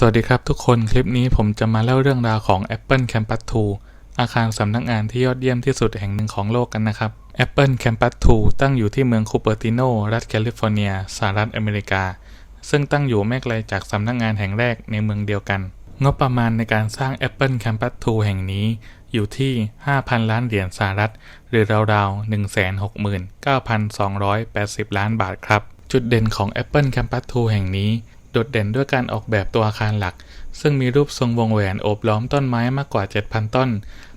สวัสดีครับทุกคนคลิปนี้ผมจะมาเล่าเรื่องราวของ Apple Campus 2 อาคารสำนักงานที่ยอดเยี่ยมที่สุดแห่งหนึ่งของโลกกันนะครับ Apple Campus 2 ตั้งอยู่ที่เมืองคูเปอร์ติโน รัฐแคลิฟอร์เนีย สหรัฐอเมริกา ซึ่งตั้งอยู่ไม่ไกลจากสำนักงานแห่งแรกในเมืองเดียวกัน งบประมาณในการสร้าง Apple Campus 2 แห่งนี้ อยู่ที่ 5,000 ล้านเหรียญสหรัฐ หรือราวๆ169,280 ล้านบาทครับ จุดเด่นของ Apple Campus 2 แห่งนี้ โดดเด่นด้วยการออกแบบตัวอาคารหลัก ซึ่งมีรูปทรงวงแหวนโอบล้อมต้นไม้มากกว่า 7,000 ต้น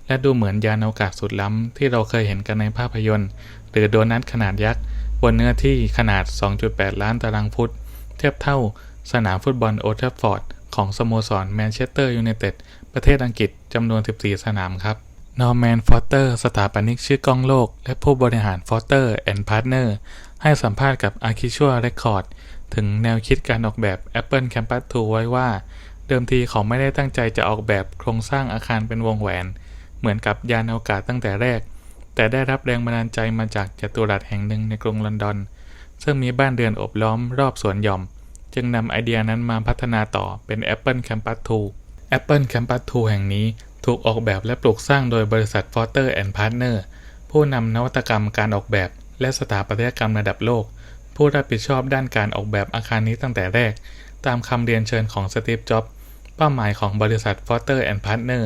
และดูเหมือนยานอวกาศสุดล้ำ ที่เราเคยเห็นกันในภาพยนตร์ หรือโดนัทขนาดยักษ์บนเนื้อที่ขนาด 2.8 ล้านตารางฟุต เทียบเท่าสนามฟุตบอลโอทรฟฟอร์ดของสโมสรแมนเชสเตอร์ยูไนเต็ดประเทศอังกฤษจำนวน 14 สนามครับนอร์แมนฟอสเตอร์สถาปนิกชื่อกล้องโลก และผู้บริหารฟอสเตอร์แอนด์พาร์ทเนอร์ให้สัมภาษณ์กับ a r c h i t u r Record ถึงแนวคิดการออกแบบ Apple Campus 2 ไว้ว่า เดิมทีเขาไม่ได้ตั้งใจจะออกแบบโครงสร้างอาคารเป็นวงแหวน เหมือนกับยานอวกาศตั้งแต่แรก แต่ได้รับแรงบันดาลใจมาจากจัตุรัสแห่งหนึ่งในกรุงลอนดอน ซึ่งมีบ้านเรือนอบล้อมรอบสวนหย่อม จึงนำไอเดียนั้นมาพัฒนาต่อเป็น Apple Campus 2 Apple Campus 2 แห่งนี้ถูกออกแบบและปลูกสร้างโดยบริษัท Foster and Partner ผู้นำนวัตกรรมการออกแบบและสถาปัตยกรรมระดับโลก ผู้รับผิดชอบด้านการออกแบบอาคารนี้ตั้งแต่แรก ตามคำเรียนเชิญของสตีฟ จ็อบส์เป้าหมายของบริษัท Foster and Partner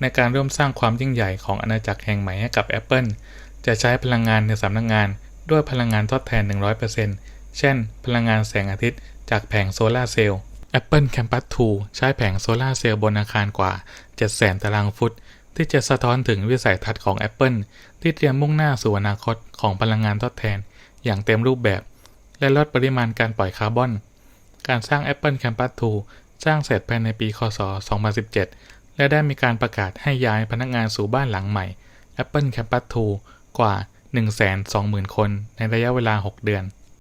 ในการร่วมสร้างความยิ่งใหญ่ของอาณาจักรแห่งใหม่ให้กับ Apple จะใช้พลังงานในสำนักงาน ด้วยพลังงานทดแทน 100%เช่น พลังงานแสงอาทิตย์จากแผงโซลาร์เซลล์ Apple Campus 2 ใช้แผงโซลาร์เซลล์บนอาคารกว่า 700,000 ตารางฟุต ที่จะสะท้อนถึงวิสัยทัศน์ของ Apple ที่เตรียมมุ่งหน้าสู่อนาคตของพลังงานทดแทน อย่างเต็มรูปแบบ และลดปริมาณการปล่อยคาร์บอน การสร้าง Apple Campus 2 สร้างเสร็จภายในปี คศ 2017 และได้มีการประกาศให้ย้ายพนักงานสู่บ้านหลังใหม่ Apple Campus 2 กว่า 120,000 คนในระยะเวลา 6 เดือน